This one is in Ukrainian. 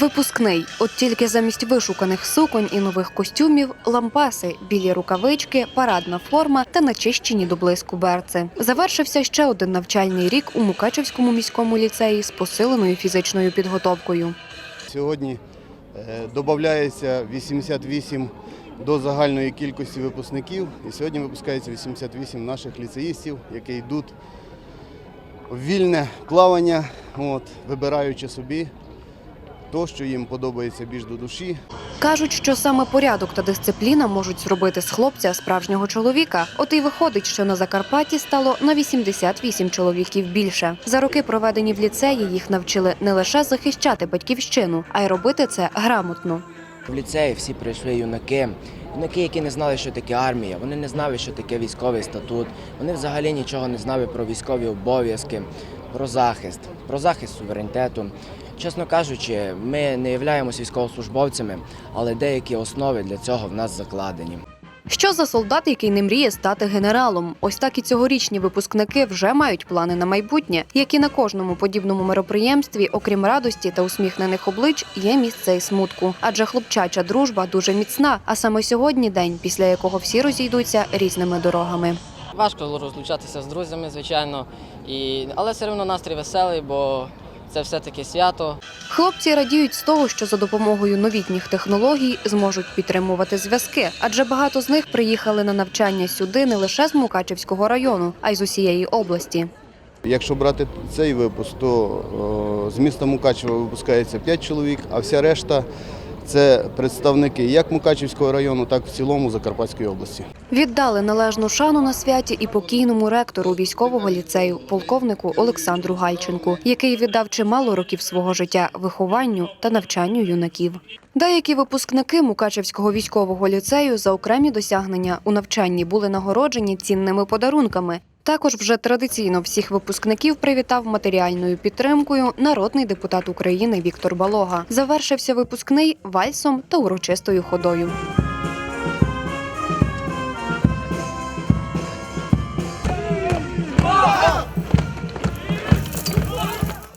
Випускний. От тільки замість вишуканих суконь і нових костюмів лампаси, білі рукавички, парадна форма та начищені до блиску берци. Завершився ще один навчальний рік у Мукачевському міському ліцеї з посиленою фізичною підготовкою. Сьогодні додається 88 до загальної кількості випускників. І сьогодні випускається 88 наших ліцеїстів, які йдуть в вільне плавання, от, вибираючи собі то, що їм подобається більш до душі. Кажуть, що саме порядок та дисципліна можуть зробити з хлопця справжнього чоловіка. От і виходить, що на Закарпатті стало на 88 чоловіків більше. За роки, проведені в ліцеї, їх навчили не лише захищати батьківщину, а й робити це грамотно. В ліцеї всі прийшли юнаки. Юнаки, які не знали, що таке армія, вони не знали, що таке військовий статут. Вони взагалі нічого не знали про військові обов'язки, про захист, про захист суверенітету. Чесно кажучи, ми не являємося військовослужбовцями, але деякі основи для цього в нас закладені. Що за солдат, який не мріє стати генералом? Ось так і цьогорічні випускники вже мають плани на майбутнє, як і на кожному подібному мероприємстві, окрім радості та усміхнених облич, є місце і смутку. Адже хлопчача дружба дуже міцна. А саме сьогодні день, після якого всі розійдуться різними дорогами. Важко розлучатися з друзями, звичайно, і... але все одно настрій веселий, бо це все-таки свято. Хлопці радіють з того, що за допомогою новітніх технологій зможуть підтримувати зв'язки, адже багато з них приїхали на навчання сюди не лише з Мукачевського району, а й з усієї області. Якщо брати цей випуск, то о, з міста Мукачева випускається 5 чоловік, а вся решта це представники як Мукачевського району, так і в цілому Закарпатської області. Віддали належну шану на святі і покійному ректору військового ліцею, полковнику Олександру Гальченку, який віддав чимало років свого життя вихованню та навчанню юнаків. Деякі випускники Мукачевського військового ліцею за окремі досягнення у навчанні були нагороджені цінними подарунками. Також вже традиційно всіх випускників привітав матеріальною підтримкою народний депутат України Віктор Балога. Завершився випускний вальсом та урочистою ходою.